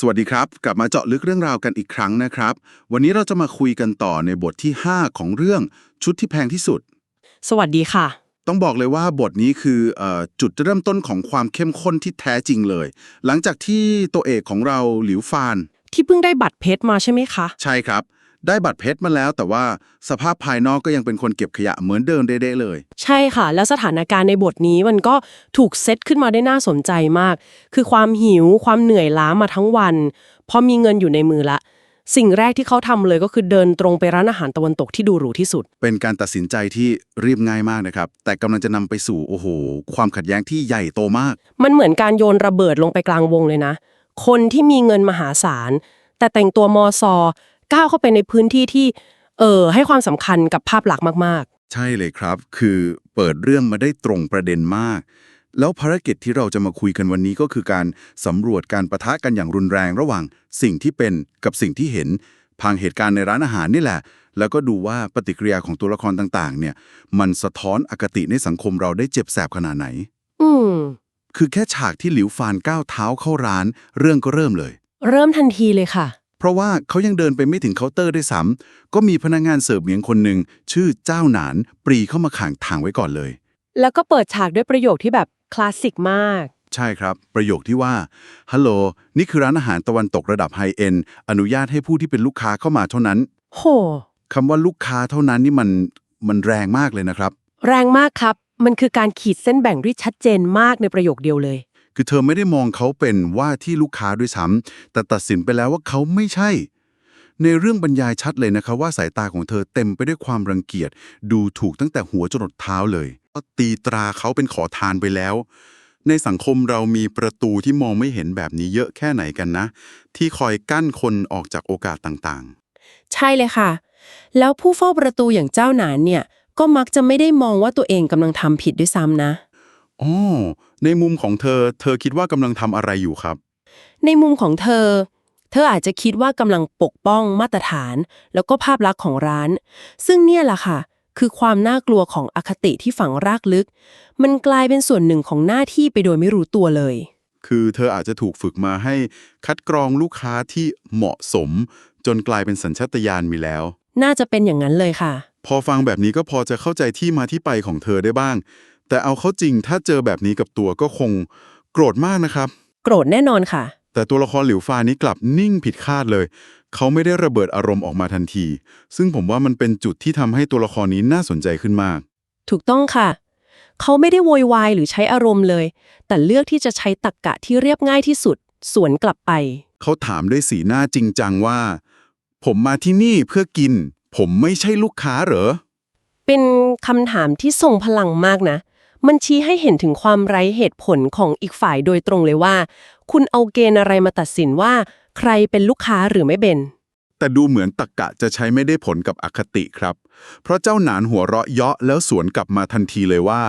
สวัสดีครับ กลับมาเจาะลึกเรื่องราวกันอีกครั้งนะครับ วันนี้เราจะมาคุยกันต่อในบทที่ 5 ของเรื่องชุดที่แพงที่สุด สวัสดีค่ะ ต้องบอกเลยว่าบทนี้คือเออจุดเริ่มต้นของความเข้มข้นที่แท้จริงเลย หลังจากที่ตัวเอกของเราหลิวฟาน ที่เพิ่งได้บัตรเพชรมาใช่ไหมคะ ใช่ครับ ได้บัตรเพชรมาแล้ว แต่ว่าสภาพภายนอกก็ยังเป็นคนเก็บขยะเหมือนเดิมเด้ๆเลย ใช่ค่ะ แล้วสถานการณ์ในบทนี้มันก็ถูกเซตขึ้นมาได้น่าสนใจมาก คือความหิวความเหนื่อยล้ามาทั้งวัน พอมีเงินอยู่ในมือละ สิ่งแรกที่เขาทำเลยก็คือเดินตรงไปร้านอาหารตะวันตกที่ดูหรูที่สุด เป็นการตัดสินใจที่เรียบง่ายมากนะครับ แต่กำลังจะนำไปสู่โอ้โห ความขัดแย้งที่ใหญ่โตมาก มันเหมือนการโยนระเบิดลงไปกลางวงเลยนะ คนที่มีเงินมหาศาลแต่แต่งตัวมอซอ ก้าวเข้าไปในพื้นที่ที่เออให้ความสำคัญกับภาพลักษณ์มากใช่เลยครับ คือเปิดเรื่องมาได้ตรงประเด็นมาก แล้วภารกิจที่เราจะมาคุยกันวันนี้ก็คือการสำรวจการประทะกันอย่างรุนแรงระหว่างสิ่งที่เป็นกับสิ่งที่เห็นพังเหตุการณ์ในร้านอาหารนี่แหละ แล้วก็ดูว่าปฏิกิริยาของตัวละครต่างๆ เนี่ย มันสะท้อนอคติในสังคมเราได้เจ็บแสบขนาดไหนๆอืม คือแค่ฉากที่หลิวฟานก้าวเท้าเข้าร้าน เรื่องก็เริ่มเลย เริ่มทันทีเลยค่ะ เพราะว่าเขายังเดินไปไม่ถึงเคาน์เตอร์ด้วยซ้ำก็มีพนักงานเสิร์ฟเหมียงคนหนึ่งชื่อเจ้าหนานปรีเข้ามาขังทางไว้ก่อนเลย แล้วก็เปิดฉากด้วยประโยคที่แบบคลาสสิกมาก ใช่ครับ ประโยคที่ว่าฮัลโหลนี่คือร้านอาหารตะวันตกระดับไฮเอ็นอนุญาตให้ผู้ที่เป็นลูกค้าเข้ามาเท่านั้นโหคำว่าลูกค้าเท่านั้นนี่มันมันแรงมากเลยนะครับ แรงมากครับ มันคือการขีดเส้นแบ่งที่ชัดเจนมากในประโยคเดียวเลย คือเธอไม่ได้มองเขาเป็นว่าที่ลูกค้าด้วยซ้ำแต่ตัดสินไปแล้วว่าเขาไม่ใช่ ในเรื่องบรรยายชัดเลยนะครับว่าสายตาของเธอเต็มไปด้วยความรังเกียจ ดูถูกตั้งแต่หัวจรดเท้าเลยก็ตีตราเขาเป็นขอทานไปแล้ว ในสังคมเรามีประตูที่มองไม่เห็นแบบนี้เยอะแค่ไหนกันนะ ที่คอยกั้นคนออกจากโอกาสต่างๆ ใช่เลยค่ะ แล้วผู้เฝ้าประตูอย่างเจ้าหนานเนี่ยก็มักจะไม่ได้มองว่าตัวเองกำลังทำผิดด้วยซ้ำนะ อ๋อในมุมของเธอ เธอคิดว่ากำลังทำอะไรอยู่ครับ ในมุมของเธอ เธออาจจะคิดว่ากำลังปกป้องมาตรฐาน แล้วก็ภาพลักษณ์ของร้าน ซึ่งเนี่ยแหละค่ะ คือความน่ากลัวของอคติที่ฝังรากลึก มันกลายเป็นส่วนหนึ่งของหน้าที่ไปโดยไม่รู้ตัวเลย คือเธออาจจะถูกฝึกมาให้คัดกรองลูกค้าที่เหมาะสม จนกลายเป็นสัญชาตญาณมีแล้ว น่าจะเป็นอย่างนั้นเลยค่ะ พอฟังแบบนี้ก็พอจะเข้าใจที่มาที่ไปของเธอได้บ้าง แต่เอาเข้าจริงถ้าเจอแบบนี้กับตัวก็คงโกรธมากนะครับ โกรธแน่นอนค่ะ แต่ตัวละครหลิวฟ้านี้กลับนิ่งผิดคาดเลย เขาไม่ได้ระเบิดอารมณ์ออกมาทันที ซึ่งผมว่ามันเป็นจุดที่ทำให้ตัวละครนี้น่าสนใจขึ้นมาก ถูกต้องค่ะ เขาไม่ได้โวยวายหรือใช้อารมณ์เลย แต่เลือกที่จะใช้ตรรกกะที่เรียบง่ายที่สุด สวนกลับไป เขาถามด้วยสีหน้าจริงจังว่า ผมมาที่นี่เพื่อกิน ผมไม่ใช่ลูกค้าเหรอ เป็นคำถามที่ทรงพลังมากนะ มันชี้ให้เห็นถึงความไร้เหตุผลของอีกฝ่ายโดยตรงเลยว่า คุณเอาเกณฑ์อะไรมาตัดสินว่า ใครเป็นลูกค้าหรือไม่เป็น แต่ดูเหมือนตักกะจะใช้ไม่ได้ผลกับอคติครับ เพราะเจ้าหนานหัวเราะเยาะแล้วสวนกลับมาทันทีเลยว่า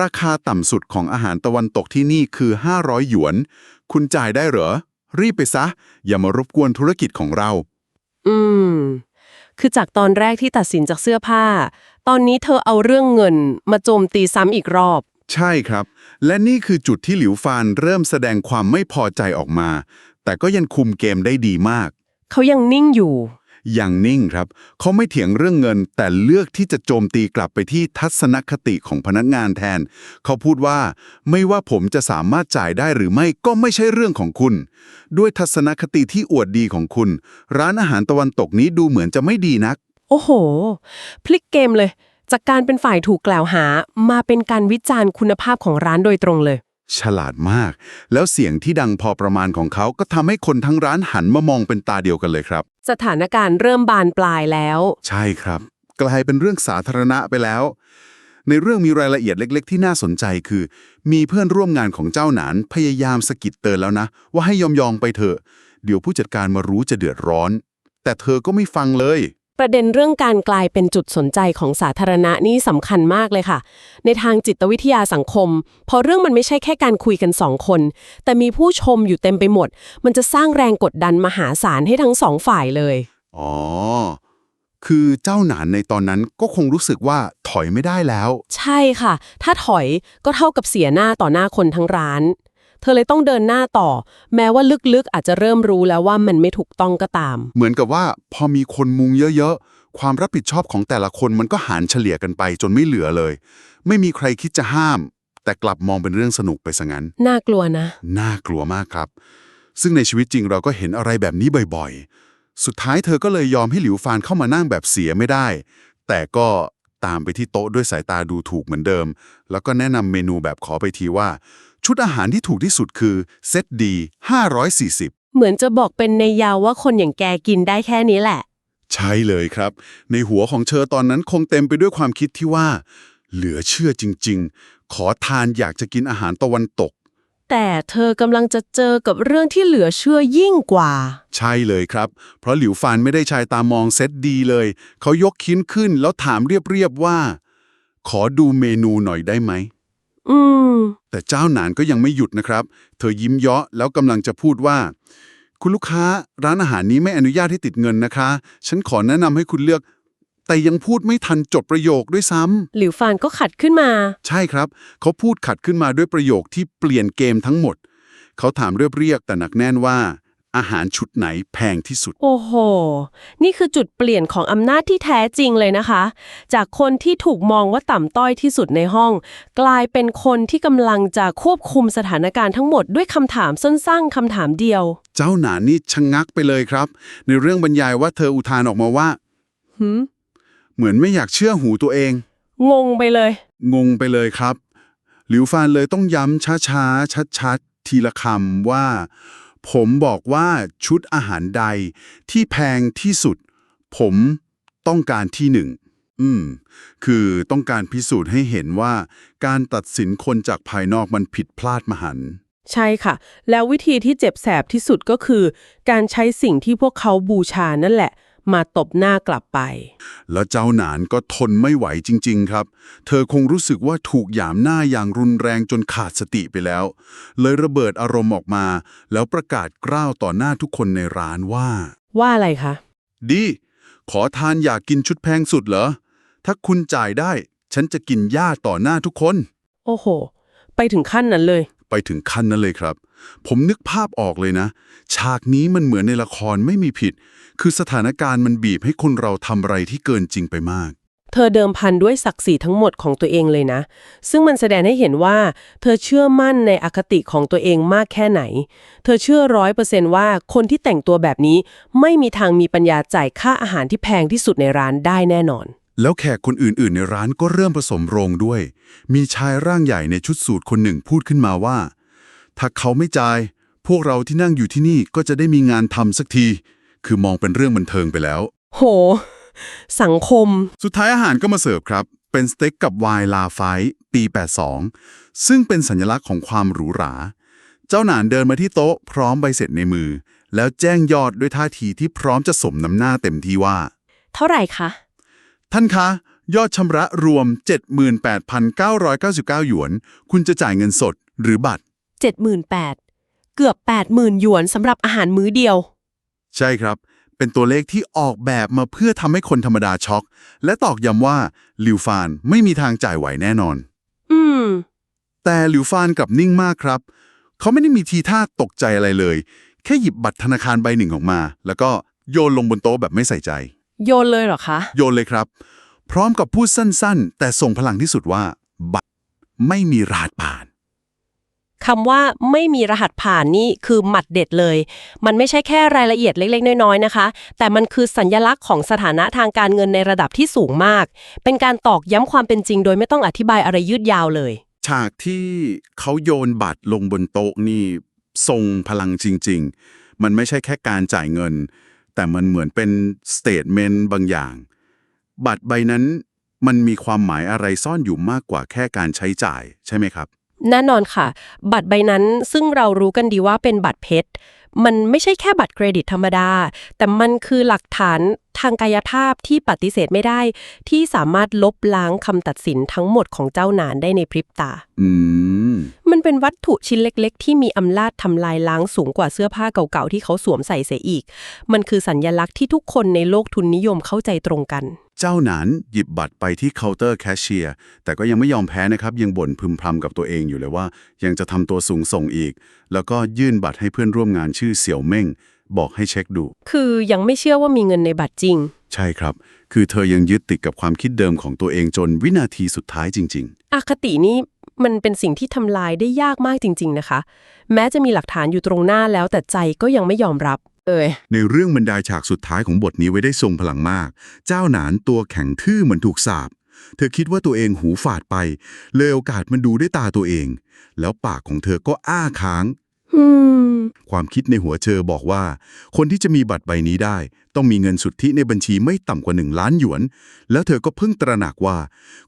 ราคาต่ำสุดของอาหารตะวันตกที่นี่คือ 500 หยวน คุณจ่ายได้เหรอ รีบไปซะ อย่ามารบกวนธุรกิจของเรา อืม คือจากตอนแรกที่ตัดสินจากเสื้อผ้า ตอนนี้เธอเอาเรื่องเงินมาโจมตีซ้ำอีกรอบ ใช่ครับ และนี่คือจุดที่หลิวฟานเริ่มแสดงความไม่พอใจออกมา แต่ก็ยังคุมเกมได้ดีมาก เขายังนิ่งอยู่ อย่างนิ่งครับ เขาไม่เถียงเรื่องเงิน แต่เลือกที่จะโจมตีกลับไปที่ทัศนคติของพนักงานแทน เขาพูดว่า ไม่ว่าผมจะสามารถจ่ายได้หรือไม่ก็ไม่ใช่เรื่องของคุณ ด้วยทัศนคติที่อวดดีของคุณ ร้านอาหารตะวันตกนี้ดูเหมือนจะไม่ดีนัก โอ้โห พลิกเกมเลย จากการเป็นฝ่ายถูกกล่าวหามาเป็นการวิจารณ์คุณภาพของร้านโดยตรงเลย ฉลาดมาก แล้วเสียงที่ดังพอประมาณของเขาก็ทำให้คนทั้งร้านหันมามองเป็นตาเดียวกันเลยครับ สถานการณ์เริ่มบานปลายแล้ว ใช่ครับ กลายเป็นเรื่องสาธารณะไปแล้ว ในเรื่องมีรายละเอียดเล็ก ๆ ที่น่าสนใจคือ มีเพื่อนร่วมงานของเจ้าหนานพยายามสะกิดเตือนแล้วนะ ว่าให้ยอมยอมๆไปเถอะเดี๋ยวผู้จัดการมารู้จะเดือดร้อน แต่เธอก็ไม่ฟังเลย ประเด็นเรื่องการกลายเป็นจุดสนใจของสาธารณะนี่สำคัญมากเลยค่ะ ในทางจิตวิทยาสังคม พอเรื่องมันไม่ใช่แค่การคุยกันสองคน แต่มีผู้ชมอยู่เต็มไปหมด มันจะสร้างแรงกดดันมหาศาลให้ทั้งสองฝ่ายเลย อ๋อ คือเจ้าหนานในตอนนั้นก็คงรู้สึกว่าถอยไม่ได้แล้ว ใช่ค่ะ ถ้าถอยก็เท่ากับเสียหน้าต่อหน้าคนทั้งร้านเธ ธอเลยต้องเดินหน้าต่อ แม้ว่าลึกๆอาจจะเริ่มรู้แล้วว่ามันไม่ถูกต้องก็ตาม เหมือนกับว่าพอมีคนมุงเยอะๆ ความรับผิดชอบของแต่ละคนมันก็หารเฉลี่ยกันไปจนไม่เหลือเลย ไม่มีใครคิดจะห้าม แต่กลับมองเป็นเรื่องสนุกไปซะงั้น น่ากลัวนะ น่ากลัวมากครับ ซึ่งในชีวิตจริงเราก็เห็นอะไรแบบนี้บ่อยๆ สุดท้ายเธอก็เลยยอมให้หลิวฟานเข้ามานั่งแบบเสียไม่ได้ แต่ก็ ตามไปที่โต๊ะด้วยสายตาดูถูกเหมือนเดิม แล้วก็แนะนำเมนูแบบขอไปทีว่า ชุดอาหารที่ถูกที่สุดคือเซตดี540 เหมือนจะบอกเป็นในยาวว่าคนอย่างแกกินได้แค่นี้แหละ ใช่เลยครับ ในหัวของเธอตอนนั้นคงเต็มไปด้วยความคิดที่ว่า เหลือเชื่อจริง ๆ ขอทานอยากจะกินอาหารตะวันตก แต่เธอกำลังจะเจอกับเรื่องที่เหลือเชื่อยิ่งกว่า ใช่เลยครับ เพราะหลิวฟานไม่ได้ชายตามองเซตดีเลย เขายกคิ้นขึ้นแล้วถามเรียบๆว่า ขอดูเมนูหน่อยได้ไหม อืม แต่เจ้าหนานก็ยังไม่หยุดนะครับ เธอยิ้มเยาะแล้วกำลังจะพูดว่า คุณลูกค้าร้านอาหารนี้ไม่อนุญาตให้ติดเงินนะคะ ฉันขอแนะนำให้คุณเลือก แต่ยังพูดไม่ทันจบประโยคด้วยซ้ำหลิวฟานก็ขัดขึ้นมาใช่ครับ เขาพูดขัดขึ้นมาด้วยประโยคที่เปลี่ยนเกมทั้งหมด เขาถามเรียบๆแต่หนักแน่นว่า อาหารชุดไหนแพงที่สุด โอ้โห นี่คือจุดเปลี่ยนของอำนาจที่แท้จริงเลยนะคะ จากคนที่ถูกมองว่าต่ำต้อยที่สุดในห้อง กลายเป็นคนที่กำลังจะควบคุมสถานการณ์ทั้งหมดด้วยคำถามสั้นๆคำถามเดียว เจ้าหนานนี่ชะงงักไปเลยครับ ในเรื่องบรรยายว่าเธออุทานออกมาว่า หืม เหมือนไม่อยากเชื่อหูตัวเอง งงไปเลย งงไปเลยครับ หลิวฟานเลยต้องย้ำช้าๆ ชัดๆ ทีละคำว่า ผมบอกว่าชุดอาหารใดที่แพงที่สุด ผมต้องการที่หนึ่ง อืม คือต้องการพิสูจน์ให้เห็นว่า การตัดสินคนจากภายนอกมันผิดพลาดมหันต์ใช่ค่ะ แล้ววิธีที่เจ็บแสบที่สุดก็คือ การใช้สิ่งที่พวกเขาบูชานั่นแหละ มาตบหน้ากลับไป แล้วเจ้าหนานก็ทนไม่ไหวจริง ๆ ครับ เธอคงรู้สึกว่าถูกหยามหน้าอย่างรุนแรงจนขาดสติไปแล้ว เลยระเบิดอารมณ์ออกมา แล้วประกาศกล้าวต่อหน้าทุกคนในร้านว่า ว่าอะไรคะ ดี ขอทานอยากกินชุดแพงสุดเหรอ ถ้าคุณจ่ายได้ ฉันจะกินหญ้าต่อหน้าทุกคน โอ้โห ไปถึงขั้นนั้นเลย ไปถึงขั้นนั้นเลยครับ ผมนึกภาพออกเลยนะ ฉากนี้มันเหมือนในละครไม่มีผิด คือสถานการณ์มันบีบให้คนเราทำอะไรที่เกินจริงไปมาก เธอเดิมพันด้วยศักดิ์ศรีทั้งหมดของตัวเองเลยนะ ซึ่งมันแสดงให้เห็นว่า เธอเชื่อมั่นในอคติของตัวเองมากแค่ไหน เธอเชื่อร้อยเปอร์เซนต์ว่าคนที่แต่งตัวแบบนี้ไม่มีทางมีปัญญาจ่ายค่าอาหารที่แพงที่สุดในร้านได้แน่นอน แล้วแขกคนอื่น ๆ ในร้านก็เริ่มผสมโรงด้วย มีชายร่างใหญ่ในชุดสูทคนหนึ่งพูดขึ้นมาว่า ถ้าเขาไม่จ่าย พวกเราที่นั่งอยู่ที่นี่ก็จะได้มีงานทำสักที คือมองเป็นเรื่องบันเทิงไปแล้ว โห สังคม สุดท้ายอาหารก็มาเสิร์ฟครับ เป็นสเต็กกับไวน์ลาไฟท์ปี 82 ซึ่งเป็นสัญลักษณ์ของความหรูหรา เจ้าหนานเดินมาที่โต๊ะพร้อมใบเสร็จในมือ แล้วแจ้งยอดด้วยท่าทีที่พร้อมจะสมน้ำหน้าเต็มที่ว่า เท่าไหร่คะ ท่านคะ ยอดชำระรวม 78,999 หยวน คุณจะจ่ายเงินสดหรือบัตร 78,000 เกือบ 80,000 หยวนสำหรับอาหารมื้อเดียว ใช่ครับ เป็นตัวเลขที่ออกแบบมาเพื่อทำให้คนธรรมดาช็อก และตอกย้ำว่าลิวฟานไม่มีทางจ่ายไหวแน่นอน อืม แต่หลิวฟานกลับนิ่งมากครับ เขาไม่ได้มีทีท่าตกใจอะไรเลย แค่หยิบบัตรธนาคารใบหนึ่งออกมา แล้วก็โยนลงบนโต๊ะแบบไม่ใส่ใจ โยนเลยเหรอคะ โยนเลยครับ พร้อมกับพูดสั้นๆ แต่ส่งพลังที่สุดว่า บัตรไม่มีรหัสผ่าน คำว่าไม่มีรหัสผ่านนี่คือหมัดเด็ดเลย มันไม่ใช่แค่รายละเอียดเล็ก ๆ น้อยๆนะคะ แต่มันคือสัญญลักษณ์ของสถานะทางการเงินในระดับที่สูงมาก เป็นการตอกย้ำความเป็นจริง โดยไม่ต้องอธิบายอะไรยืดยาวเลย ฉากที่เขาโยนบัตรลงบนโต๊ะนี่ทรงพลังจริง ๆ มันไม่ใช่แค่การจ่ายเงิน แต่มันเหมือนเป็นสเต t เมนต์บางอย่าง บัตรใบนั้นมันมีความหมายอะไรซ่อนอยู่มากกว่าแค่การใช้จ่ายใช่ไหมครับ แน่นอนค่ะ บัตรใบนั้นซึ่งเรารู้กันดีว่าเป็นบัตรเพชรมันไม่ใช่แค่บัตรเครดิตธรรมดา แต่มันคือหลักฐานทางกายภาพที่ปฏิเสธไม่ได้ ที่สามารถลบล้างคำตัดสินทั้งหมดของเจ้านานได้ในพริบตาอืมมันเป็นวัตถุชิ้นเล็ก ๆ ที่มีอำนาจทำลายล้างสูงกว่าเสื้อผ้าเก่าๆที่เขาสวมใส่เสียอีก มันคือสัญญลักษณ์ที่ทุกคนในโลกทุนนิยมเข้าใจตรงกัน เจ้าหนานหยิบบัตรไปที่เคาน์เตอร์แคชเชียร์แต่ก็ยังไม่ยอมแพ้นะครับ ยังบ่นพึมพำกับตัวเองอยู่เลยว่า ยังจะทำตัวสูงส่งอีก แล้วก็ยื่นบัตรให้เพื่อนร่วมงานชื่อเสี่ยวเม่ง บอกให้เช็คดู คือยังไม่เชื่อว่ามีเงินในบัตรจริง ใช่ครับ คือเธอยังยึดติดกับความคิดเดิมของตัวเองจนวินาทีสุดท้ายจริงอคตินี้มันเป็นสิ่งที่ทำลายได้ยากมากจริง ๆ นะคะ แม้จะมีหลักฐานอยู่ตรงหน้าแล้วแต่ใจก็ยังไม่ยอมรับ เอ่ยๆในเรื่องบรรยายฉากสุดท้ายของบทนี้ไว้ได้ทรงพลังมาก เจ้าหนานตัวแข็งทื่อเหมือนถูกสาบ เธอคิดว่าตัวเองหูฝาดไป เลยโอกาสมันดูด้วยตาตัวเอง แล้วปากของเธอก็อ้าค้างอืมความคิดในหัวเธอบอกว่า คนที่จะมีบัตรใบนี้ได้ ต้องมีเงินสุทธิในบัญชีไม่ต่ำกว่า1ล้านหยวน แล้วเธอก็เพิ่งตระหนักว่า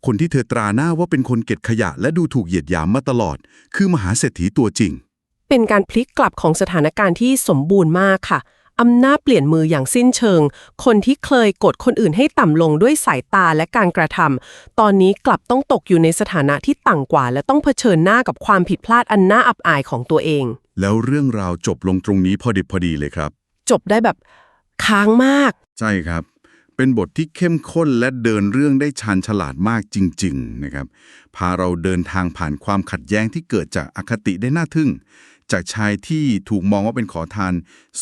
คนที่เธอตราหน้าว่าเป็นคนเก็บขยะและดูถูกเหยียดหยามมาตลอด คือมหาเศรษฐีตัวจริง เป็นการพลิกกลับของสถานการณ์ที่สมบูรณ์มากค่ะอำนาจเปลี่ยนมืออย่างสิ้นเชิง คนที่เคยกดคนอื่นให้ต่ำลงด้วยสายตาและการกระทำ ตอนนี้กลับต้องตกอยู่ในสถานะที่ต่ำกว่า และต้องเผชิญหน้ากับความผิดพลาดอันน่าอับอายของตัวเอง แล้วเรื่องราวจบลงตรงนี้พอดิบพอดีเลยครับ จบได้แบบค้างมาก ใช่ครับ เป็นบทที่เข้มข้นและเดินเรื่องได้ชาญฉลาดมากจริง ๆ นะครับ พาเราเดินทางผ่านความขัดแย้งที่เกิดจากอคติได้น่าทึ่ง จากชายที่ถูกมองว่าเป็นขอทาน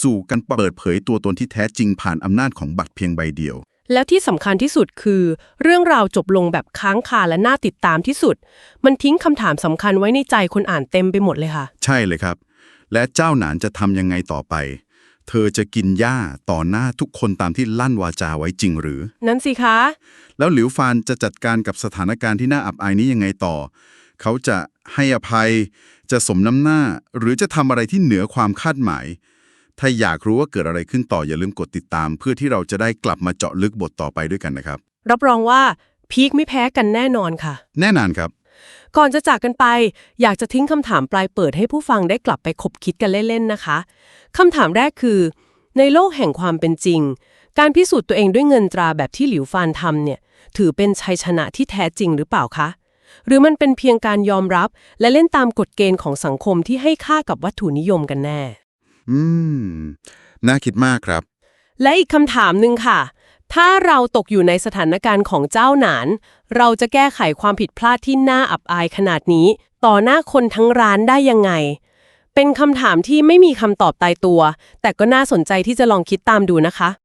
สู่การเปิดเผยตัวตนที่แท้จริงผ่านอำนาจของบัตรเพียงใบเดียว แล้วที่สำคัญที่สุดคือ เรื่องราวจบลงแบบค้างคาและน่าติดตามที่สุด มันทิ้งคำถามสำคัญไว้ในใจคนอ่านเต็มไปหมดเลยค่ะ ใช่เลยครับ และเจ้าหนานจะทำยังไงต่อไป เธอจะกินหญ้าต่อหน้าทุกคนตามที่ลั่นวาจาไว้จริงหรือ นั่นสิคะ แล้วหลิวฟานจะจัดการกับสถานการณ์ที่น่าอับอายนี้ยังไงต่อ เขาจะ ให้อภัย จะสมน้ำหน้า หรือจะทำอะไรที่เหนือความคาดหมาย ถ้าอยากรู้ว่าเกิดอะไรขึ้นต่ออย่าลืมกดติดตาม เพื่อที่เราจะได้กลับมาเจาะลึกบทต่อไปด้วยกันนะครับ รับรองว่าพีคไม่แพ้กันแน่นอนค่ะ แน่นอนครับ ก่อนจะจากกันไป อยากจะทิ้งคำถามปลายเปิดให้ผู้ฟังได้กลับไปคบคิดกันเล่นๆนะคะคำถามแรกคือ ในโลกแห่งความเป็นจริง การพิสูจน์ตัวเองด้วยเงินตราแบบที่หลิวฟานทำเนี่ย ถือเป็นชัยชนะที่แท้จริงหรือเปล่าคะ หรือมันเป็นเพียงการยอมรับ และเล่นตามกฎเกณฑ์ของสังคมที่ให้ค่ากับวัตถุนิยมกันแน่ อืม น่าคิดมากครับ และอีกคำถามหนึ่งค่ะ ถ้าเราตกอยู่ในสถานการณ์ของเจ้าหนาน เราจะแก้ไขความผิดพลาดที่น่าอับอายขนาดนี้ ต่อหน้าคนทั้งร้านได้ยังไง เป็นคำถามที่ไม่มีคำตอบตายตัว แต่ก็น่าสนใจที่จะลองคิดตามดูนะคะ